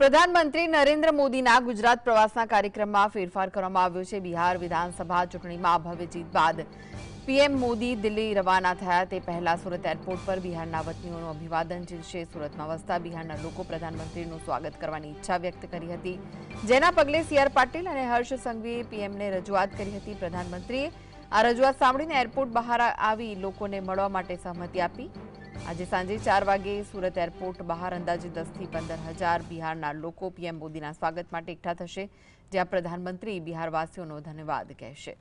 પ્રધાનમંત્રી નરેન્દ્ર મોદીના ગુજરાત પ્રવાસના કાર્યક્રમમાં ફેરફાર કરવામાં આવ્યો છે. બિહાર વિધાનસભા ચૂંટણીમાં ભવ્ય જીત બાદ પીએમ મોદી દિલ્હી રવાના થયા. તે પહેલા સુરત એરપોર્ટ પર બિહારના વતનીઓનું અભિવાદન ઝીલશે. સુરતમાં વસતા બિહારના લોકો પ્રધાનમંત્રીનું સ્વાગત કરવાની ઈચ્છા વ્યક્ત કરી હતી. જેના પગલે સીઆર પાટીલ અને હર્ષ સંઘવીએ પીએમને રજૂઆત કરી હતી. પ્રધાનમંત્રીએ આ રજૂઆત સાંભળીને એરપોર્ટ બહાર આવી લોકોને મળવા માટે સહમતિ આપી. આજે સાંજે ચાર વાગે સુરત એરપોર્ટ બહાર અંદાજે દસથી પંદર હજાર બિહારના લોકો પીએમ મોદીના સ્વાગત માટે એકઠા થશે, જ્યાં પ્રધાનમંત્રી બિહારવાસીઓનો ધન્યવાદ કહેશે.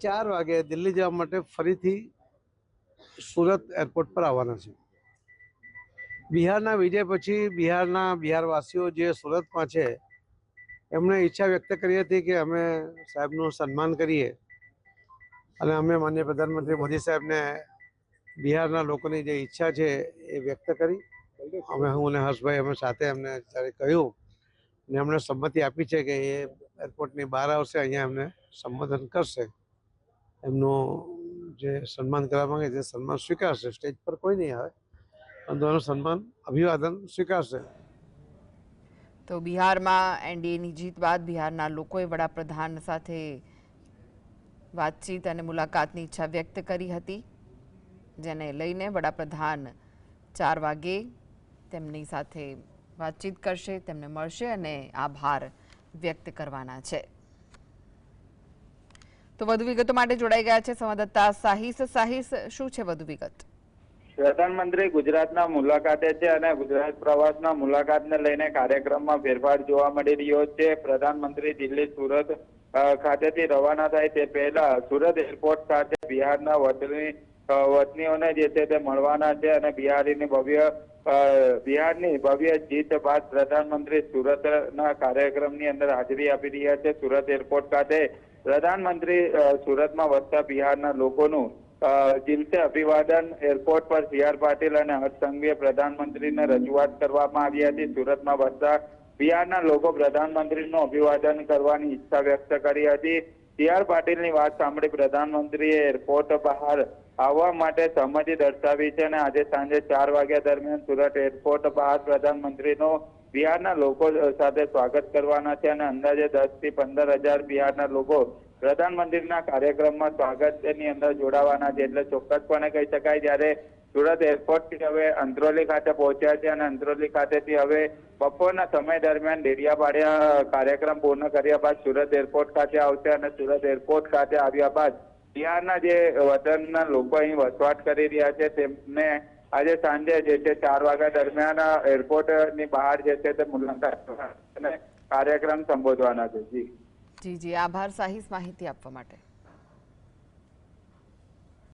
ચાર વાગે દિલ્હી જવા માટે ફરીથી સુરત એરપોર્ટ પર આવવાના છે. બિહારના વિજય પછી બિહારના બિહારવાસીઓ જે સુરતમાં છે, એમણે ઈચ્છા વ્યક્ત કરી હતી કે અમે સાહેબનું સન્માન કરીએ. અને અમે માન્ય પ્રધાનમંત્રી મોદી સાહેબને બિહારના લોકોની જે ઈચ્છા છે એ વ્યક્ત કરી. અમે હું અને હર્ષભાઈ અમે સાથે એમને જ્યારે કહ્યું ને એમણે સંમતિ આપી છે કે એ એરપોર્ટની બહાર આવશે, અહીંયા એમને સંબોધન કરશે. એમનું જે સન્માન કરવા માંગે છે, સન્માન સ્વીકારશે. સ્ટેજ પર કોઈ નહીં આવે, પરંતુ એનું સન્માન, અભિવાદન સ્વીકારશે. તો બિહારમાં એનડીએની જીત બાદ બિહારના લોકોએ વડાપ્રધાન સાથે વાતચીત અને મુલાકાતની ઈચ્છા વ્યક્ત કરી હતી, જેને લઈને વડાપ્રધાન ચાર વાગે તેમની સાથે વાતચીત કરશે, તેમને મળશે અને આભાર વ્યક્ત કરવાના છે. તો વધુ વિગતો માટે જોડાઈ ગયા છે સંવાદદાતા સાહિસ. સાહિસ, શું છે વધુ વિગત? પ્રધાનમંત્રી ગુજરાતના મુલાકાતે છે અને ગુજરાત પ્રવાસના મુલાકાતને લઈને કાર્યક્રમમાં ફેરફાર જોવા મળી રહ્યો છે. પ્રધાનમંત્રી દિલ્હી, સુરત ખાતેથી રવાના થાય તે પહેલા સુરત એરપોર્ટ ખાતે બિહારના વતની વતનીઓને જે છે તે મળવાના છે અને બિહારીની ભવ્ય બિહારની ભવ્ય જીત બાદ પ્રધાનમંત્રી સુરતના કાર્યક્રમની અંદર હાજરી આપી રહ્યા છે. સુરત એરપોર્ટ ખાતે પ્રધાનમંત્રી સુરતમાં વસતા બિહારના લોકોનું અ, અભિવાદન એરપોર્ટ પર સી પાટીલ અને હર્ષ સંઘવીએ પ્રધાનમંત્રીને રજૂઆત કરવામાં આવી હતી. સુરતમાં વસતા બિહારના લોકો પ્રધાનમંત્રીનું અભિવાદન કરવાની ઈચ્છા વ્યક્ત કરી હતી. સી પાટીલની વાત સાંભળી પ્રધાનમંત્રીએ એરપોર્ટ બહાર આવવા માટે સહમતિ દર્શાવી છે અને આજે સાંજે ચાર વાગ્યા દરમિયાન સુરત એરપોર્ટ બહાર પ્રધાનમંત્રીનું બિહારના લોકો સાથે સ્વાગત કરવાના છે અને અંદાજે દસથી પંદર હજાર બિહારના લોકો પ્રધાનમંત્રીના કાર્યક્રમમાં સ્વાગતની અંદર જોડાવાના છે. એટલે ચોક્કસપણે કહી શકાય, જ્યારે સુરત એરપોર્ટથી હવે અંત્રોલી ખાતે પહોંચ્યા છે અને અંત્રોલી ખાતેથી હવે બપોરના સમય દરમિયાન ડેડિયાપાડિયા કાર્યક્રમ પૂર્ણ કર્યા બાદ સુરત એરપોર્ટ ખાતે આવશે અને સુરત એરપોર્ટ ખાતે આવ્યા બાદ બિહારના જે વતનના લોકો અહીં વસવાટ કરી રહ્યા છે, તેમને આજે સાંજે જે છે ચાર વાગ્યા દરમિયાન એરપોર્ટની બહાર જે છે તે મુલાકાત કાર્યક્રમ સંબોધવાના છે. જી. જી જી. આભાર, સાહિસ માહિતી આપવા માટે.